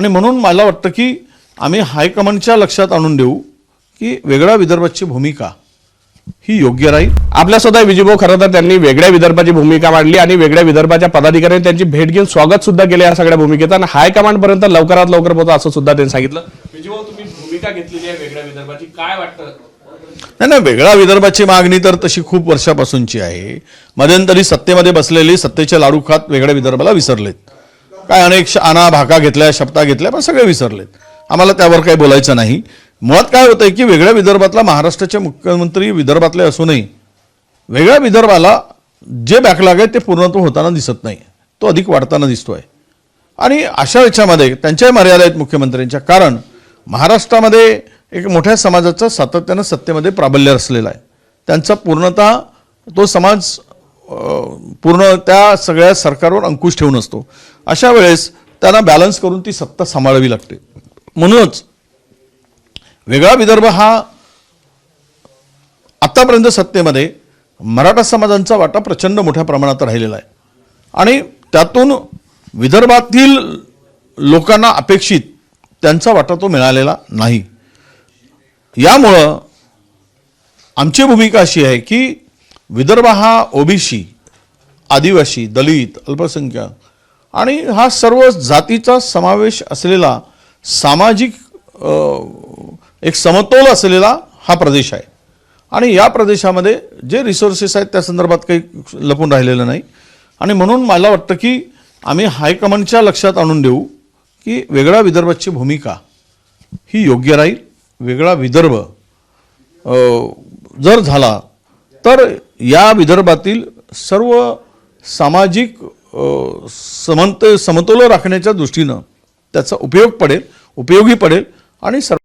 आणि म्हणून मला वाटतं की आम्ही हायकमांडच्या लक्षात आणून देऊ की वेगळ्या विदर्भाची भूमिका ही योग्य राहील. आपल्यासुद्धा विजयभाऊ खरं तर त्यांनी वेगळ्या विदर्भाची भूमिका मांडली आणि वेगळ्या विदर्भाच्या पदाधिकाऱ्यांनी त्यांची भेट घेऊन स्वागत सुद्धा केले या सगळ्या भूमिकेचं. आणि हायकमांड पर्यंत लवकरात लवकर पोहोचा असं सुद्धा त्यांनी सांगितलं. विजयभाऊ तुम्ही भूमिका घेतलेली आहे वेगळ्या विदर्भाची. काय वाटतं? नाही नाही वेगळ्या विदर्भाची मागणी तर तशी खूप वर्षापासूनची आहे. मध्यंतरी सत्तेमध्ये बसलेली सत्तेचे लाडू खात वेगळ्या विदर्भाला विसरलेत. काय अनेक श- आना भाका घेतल्या शब्दा घेतल्या पण सगळे विसरलेत. आम्हाला त्यावर काही बोलायचं नाही. मुळात काय होतंय की वेगळ्या विदर्भातला महाराष्ट्राचे मुख्यमंत्री विदर्भातले असूनही वेगळ्या विदर्भाला जे बॅकलॉग आहे ते पूर्णत्व होताना दिसत नाही. तो अधिक वाढताना दिसतो आहे आणि अशा याच्यामध्ये त्यांच्याही मर्यादा आहेत मुख्यमंत्र्यांच्या. कारण महाराष्ट्रामध्ये एक मोठ्या समाजाचं सातत्यानं सत्तेमध्ये प्राबल्य असलेलं आहे. त्यांचा पूर्णतः तो समाज पूर्ण त्या सगळ्या सरकारवर अंकुश ठेवून असतो. अशा वेळेस त्यांना बॅलन्स करून ती सत्ता सांभाळावी लागते. म्हणूनच वेगळा विदर्भ हा आत्तापर्यंत सत्तेमध्ये मराठा समाजांचा वाटा प्रचंड मोठ्या प्रमाणात राहिलेला आहे. आणि त्यातून विदर्भातील लोकांना अपेक्षित त्यांचा वाटा तो मिळालेला नाही. यामुळं आमची भूमिका अशी आहे की विदर्भ हा ओबीसी आदिवासी दलित अल्पसंख्याक आणि हा सर्व जातीचा समावेश असलेला सामाजिक एक समतोल असलेला हा प्रदेश आहे. आणि या प्रदेशामध्ये जे रिसोर्सेस आहेत त्या संदर्भात काही लपून राहिलेलं नाही. आणि म्हणून मला वाटतं की आम्ही हायकमांडच्या लक्षात आणून देऊ की वेगळ्या विदर्भाची भूमिका ही योग्य राहील. वेगळा विदर्भ जर झाला तर या विदर्भातील सर्व सामाजिक समंत समतोल राखण्याच्या दृष्टीनं त्याचा उपयोग पडेल उपयोगी पडेल आणि सर्व